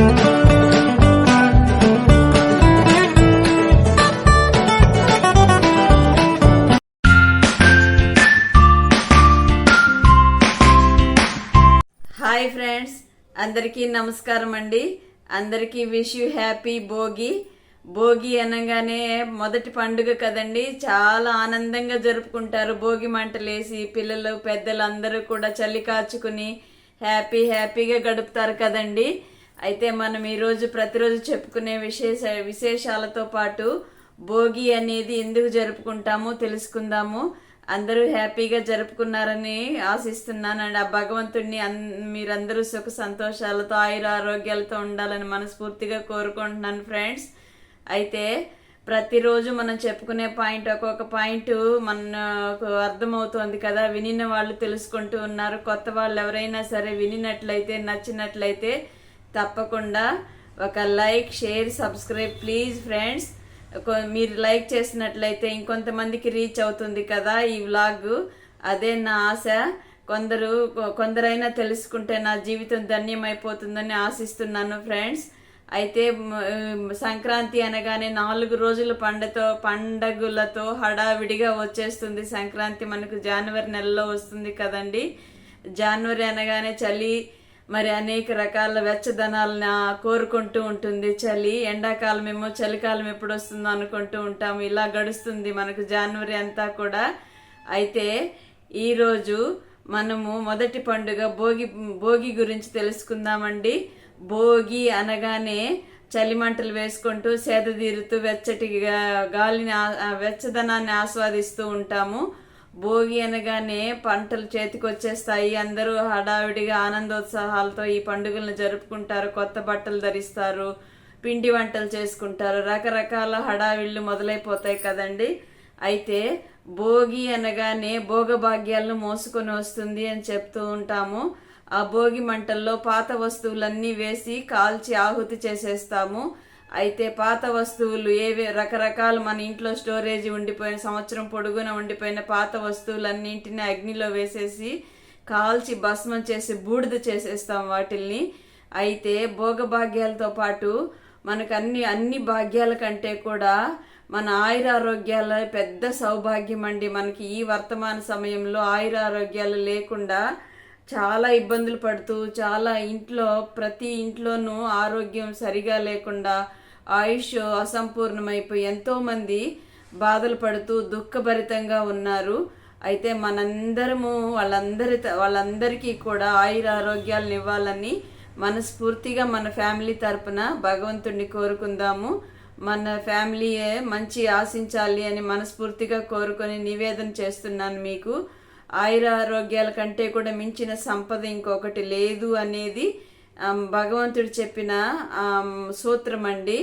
Hi friends అందరికీ నమస్కారం అండి. అందరికీ wish you happy Bhogi. Bhogi అనగానే మొదటి పండుగ కదండి. చాలా ఆనందంగా జరుపుకుంటారు భోగి మంటలేసి పిల్లలు పెద్దలు అందరూ కూడా చలి కాచుకుని హ్యాపీ హ్యాపీగా గడుపుతారు కదండి. అయితే మనం ఈరోజు ప్రతిరోజు చెప్పుకునే విశేష విశేషాలతో పాటు భోగి అనేది ఎందుకు జరుపుకుంటామో తెలుసుకుందాము. అందరూ హ్యాపీగా జరుపుకున్నారని ఆశిస్తున్నాను. అండ్ ఆ భగవంతుడిని అన్- మీరందరూ సుఖ సంతోషాలతో ఆయుర ఆరోగ్యాలతో ఉండాలని మనస్ఫూర్తిగా కోరుకుంటున్నాను ఫ్రెండ్స్. అయితే ప్రతిరోజు మనం చెప్పుకునే పాయింట్ ఒక్కొక్క పాయింట్ మనకు అర్థమవుతోంది కదా. వినిన వాళ్ళు తెలుసుకుంటూ ఉన్నారు. కొత్త వాళ్ళు ఎవరైనా సరే వినినట్లయితే నచ్చినట్లయితే తప్పకుండా ఒక like share subscribe please friends. మీరు లైక్ చేసినట్లయితే ఇంకొంతమందికి రీచ్ అవుతుంది కదా ఈ వ్లాగ్. అదే నా ఆశ. కొందరు కొందరైనా తెలుసుకుంటే నా జీవితం ధన్యమైపోతుందని ఆశిస్తున్నాను ఫ్రెండ్స్. అయితే సంక్రాంతి అనగానే నాలుగు రోజుల పండతో పండగలతో హడావిడిగా వచ్చేస్తుంది సంక్రాంతి. మనకు జనవరి నెలలో వస్తుంది కదండి. జనవరి అనగానే చలి మరి అనేక రకాల వెచ్చదనాలను కోరుకుంటూ ఉంటుంది. చలి ఎండాకాలం ఏమో చలికాలం ఎప్పుడు వస్తుందో అనుకుంటూ ఉంటాము. ఇలా గడుస్తుంది మనకు జనవరి అంతా కూడా. అయితే ఈరోజు మనము మొదటి పండుగ భోగి భోగి గురించి తెలుసుకుందామండి. భోగి అనగానే చలిమంటలు వేసుకుంటూ సేదతీరుతూ వెచ్చటి వెచ్చటిగా గాలిని వెచ్చదనాన్ని ఆస్వాదిస్తూ ఉంటాము. భోగి అనగానే పంటలు చేతికి వచ్చేస్తాయి అందరూ హడావిడిగా ఆనందోత్సాహాలతో ఈ పండుగలను జరుపుకుంటారు. కొత్త బట్టలు ధరిస్తారు పిండి వంటలు చేసుకుంటారు. రకరకాల హడావిళ్ళు మొదలైపోతాయి కదండి. అయితే భోగి అనగానే భోగభాగ్యాలను మోసుకొని వస్తుంది అని చెప్తూ ఉంటాము. ఆ భోగి మంటల్లో పాత వస్తువులన్నీ వేసి కాల్చి ఆహుతి చేసేస్తాము. అయితే పాత వస్తువులు ఏవి రకరకాల మన ఇంట్లో స్టోరేజ్ ఉండిపోయిన సంవత్సరం పొడుగున ఉండిపోయిన పాత వస్తువులన్నింటినీ అగ్నిలో వేసేసి కాల్చి భస్మం చేసి బూడిద చేసేస్తాం వాటిల్ని. అయితే భోగభాగ్యాలతో పాటు మనకు అన్ని అన్ని భాగ్యాల కంటే కూడా మన ఆయురారోగ్యాల పెద్ద సౌభాగ్యం అండి. మనకి ఈ వర్తమాన సమయంలో ఆయురారోగ్యాలు లేకుండా చాలా ఇబ్బందులు పడుతూ చాలా ఇంట్లో ప్రతి ఇంట్లోనూ ఆరోగ్యం సరిగా లేకుండా ఆయుష్ అసంపూర్ణమైపోయి ఎంతోమంది బాధలు పడుతూ దుఃఖభరితంగా ఉన్నారు. అయితే మనందరము వాళ్ళందరి వాళ్ళందరికీ కూడా ఆయుర ఆరోగ్యాలను ఇవ్వాలని మనస్ఫూర్తిగా మన ఫ్యామిలీ తరపున భగవంతుడిని కోరుకుందాము. మన ఫ్యామిలీయే మంచి ఆశించాలి అని మనస్ఫూర్తిగా కోరుకొని నివేదన చేస్తున్నాను మీకు. ఆయుర ఆరోగ్యాల కంటే కూడా మించిన సంపద ఇంకొకటి లేదు అనేది భగవంతుడు చెప్పిన సూత్రం అండి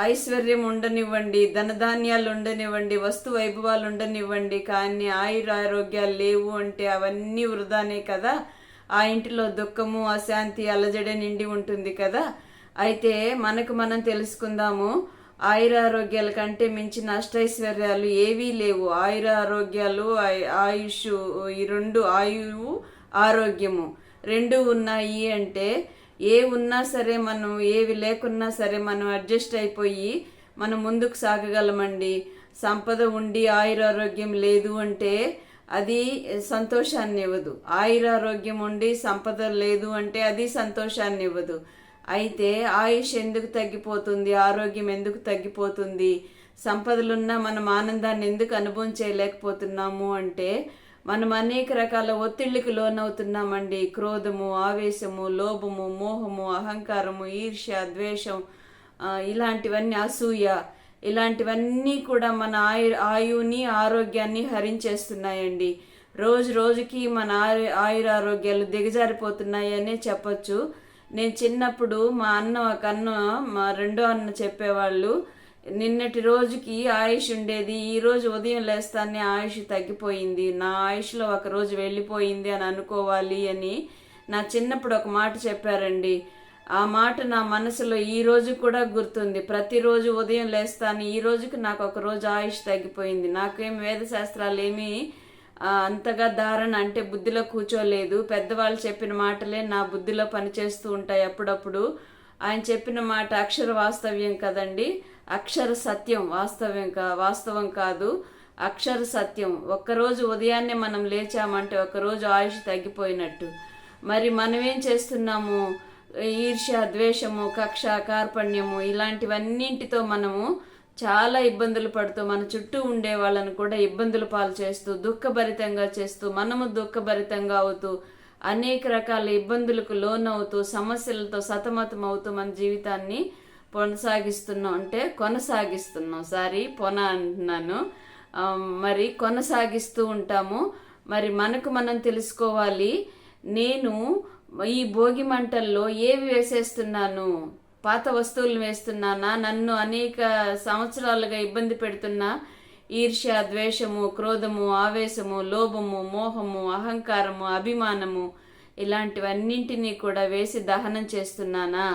ఐశ్వర్యం ఉండనివ్వండి ధనధాన్యాలు ఉండనివ్వండి వస్తు వైభవాలు ఉండనివ్వండి కానీ ఆయుర ఆరోగ్యాలు లేవు అంటే అవన్నీ వృధానే కదా. ఆ ఇంటిలో దుఃఖము అశాంతి అలజడే నిండి ఉంటుంది కదా. అయితే మనకు మనం తెలుసుకుందాము ఆయుర ఆరోగ్యాల కంటే మించిన అష్టైశ్వర్యాలు ఏవీ లేవు. ఆయుర ఆరోగ్యాలు ఆయుష్ ఈ రెండు ఆయువు ఆరోగ్యము. రెండు ఉన్నాయి అంటే ఏ ఉన్నా సరే మనం ఏవి లేకున్నా సరే మనం అడ్జస్ట్ అయిపోయి మనం ముందుకు సాగగలమండి. సంపద ఉండి ఆయురారోగ్యం లేదు అంటే అది సంతోషాన్ని ఇవ్వదు ఆయురారోగ్యం ఉండి సంపద లేదు అంటే అది సంతోషాన్ని ఇవ్వదు అయితే ఆయుష్ ఎందుకు తగ్గిపోతుంది? ఆరోగ్యం ఎందుకు తగ్గిపోతుంది? సంపదలున్నా మనం ఆనందాన్ని ఎందుకు అనుభవం చేయలేకపోతున్నాము అంటే మనం అనేక రకాల ఒత్తిళ్ళకి లోనవుతున్నామండి. క్రోధము ఆవేశము లోభము మోహము అహంకారము ఈర్ష్య ద్వేషం ఇలాంటివన్నీ అసూయ. ఇలాంటివన్నీ కూడా మన ఆయు ఆయుని ఆరోగ్యాన్ని హరించేస్తున్నాయండి. రోజు రోజుకి మన ఆయు ఆయురారోగ్యాలు దిగజారిపోతున్నాయనే చెప్పొచ్చు. నేను చిన్నప్పుడు మా అన్న ఒక అన్న మా రెండో అన్న చెప్పేవాళ్ళు నిన్నటి రోజుకి ఆయుష్ ఉండేది ఈ రోజు ఉదయం లేస్తానే ఆయుష్ తగ్గిపోయింది. నా ఆయుష్లో ఒక రోజు వెళ్ళిపోయింది అని అనుకోవాలి అని నా చిన్నప్పుడు ఒక మాట చెప్పారండి. ఆ మాట నా మనసులో ఈ రోజు కూడా గుర్తుంది. ప్రతిరోజు ఉదయం లేస్తాను ఈ రోజుకి నాకు ఒక రోజు ఆయుష్ తగ్గిపోయింది. నాకేం వేద శాస్త్రాలు ఏమీ అంతగా ధారణ అంటే బుద్ధిలో కూర్చోలేదు. పెద్దవాళ్ళు చెప్పిన మాటలే నా బుద్ధిలో పనిచేస్తూ ఉంటాయి అప్పుడప్పుడు. ఆయన చెప్పిన మాట అక్షర వాస్తవ్యం కదండి. అక్షర సత్యం వాస్తవం కా వాస్తవం కాదు అక్షర సత్యం ఒక్కరోజు ఉదయాన్నే మనం లేచామంటే ఒకరోజు ఆయుష్ తగ్గిపోయినట్టు. మరి మనం ఏం చేస్తున్నాము? ఈర్ష్య ద్వేషము కక్ష కార్పణ్యము ఇలాంటివన్నింటితో మనము చాలా ఇబ్బందులు పడుతూ మన చుట్టూ ఉండే వాళ్ళని కూడా ఇబ్బందులు పాలు చేస్తూ దుఃఖభరితంగా చేస్తూ మనము దుఃఖభరితంగా అవుతూ అనేక రకాల ఇబ్బందులకు లోనవుతూ సమస్యలతో సతమతం అవుతూ మన జీవితాన్ని కొనసాగిస్తున్నాం అంటే కొనసాగిస్తున్నాం సారీ పొన అంటున్నాను. మరి కొనసాగిస్తూ ఉంటాము. మరి మనకు మనం తెలుసుకోవాలి నేను ఈ భోగి మంటల్లో ఏవి వేసేస్తున్నాను? పాత వస్తువులు వేస్తున్నానా? నన్ను అనేక సంవత్సరాలుగా ఇబ్బంది పెడుతున్న ఈర్ష్య ద్వేషము క్రోధము ఆవేశము లోభము మోహము అహంకారము అభిమానము ఇలాంటివన్నింటినీ కూడా వేసి దహనం చేస్తున్నానా?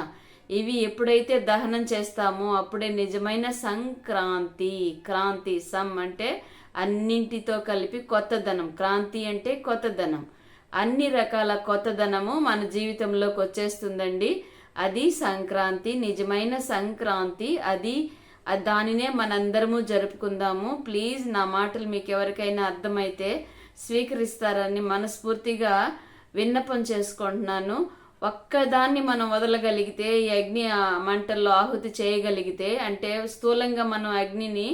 ఇవి ఎప్పుడైతే దహనం చేస్తామో అప్పుడే నిజమైన సంక్రాంతి. క్రాంతి సమ్ అంటే అన్నింటితో కలిపి కొత్తదనం క్రాంతి అంటే కొత్తదనం అన్ని రకాల కొత్తదనము మన జీవితంలోకి వచ్చేస్తుందండి. అది సంక్రాంతి నిజమైన సంక్రాంతి. అది దానినే మనందరము జరుపుకుందాము. ప్లీజ్ నా మాటలు మీకు ఎవరికైనా అర్థమైతే స్వీకరిస్తారని మనస్ఫూర్తిగా విన్నపం చేసుకుంటున్నాను. ఒక్కదాన్ని మనం వదలగలిగితే ఈ అగ్ని మంటల్లో ఆహుతి చేయగలిగితే అంటే స్థూలంగా మనం అగ్నిని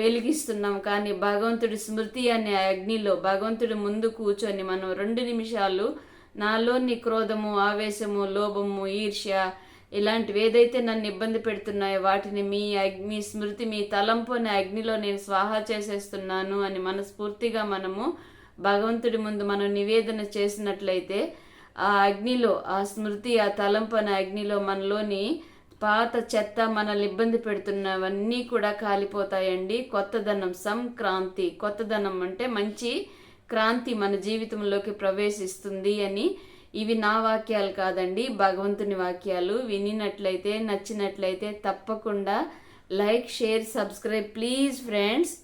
వెలిగిస్తున్నాం. కానీ భగవంతుడి స్మృతి అనే అగ్నిలో భగవంతుడి ముందు కూర్చొని మనం రెండు నిమిషాలు నాలోని క్రోధము ఆవేశము లోభము ఈర్ష్య ఇలాంటివి ఏదైతే నన్ను ఇబ్బంది పెడుతున్నాయో వాటిని మీ అగ్ని స్మృతి మీ తలంపు అనే అగ్నిలో నేను స్వాహా చేసేస్తున్నాను అని మనస్ఫూర్తిగా మనము భగవంతుడి ముందు మనం నివేదన చేసినట్లయితే ఆ అగ్నిలో ఆ స్మృతి ఆ తలంపన అగ్నిలో మనలోని పాత చెత్త మనల్ని ఇబ్బంది పెడుతున్నవన్నీ కూడా కాలిపోతాయండి. కొత్తదనం సంక్రాంతి. కొత్తదనం అంటే మంచి క్రాంతి మన జీవితంలోకి ప్రవేశిస్తుంది అని ఇవి నా వాక్యాలు కాదండి భగవంతుని వాక్యాలు. వినినట్లయితే నచ్చినట్లయితే తప్పకుండా like share subscribe please friends.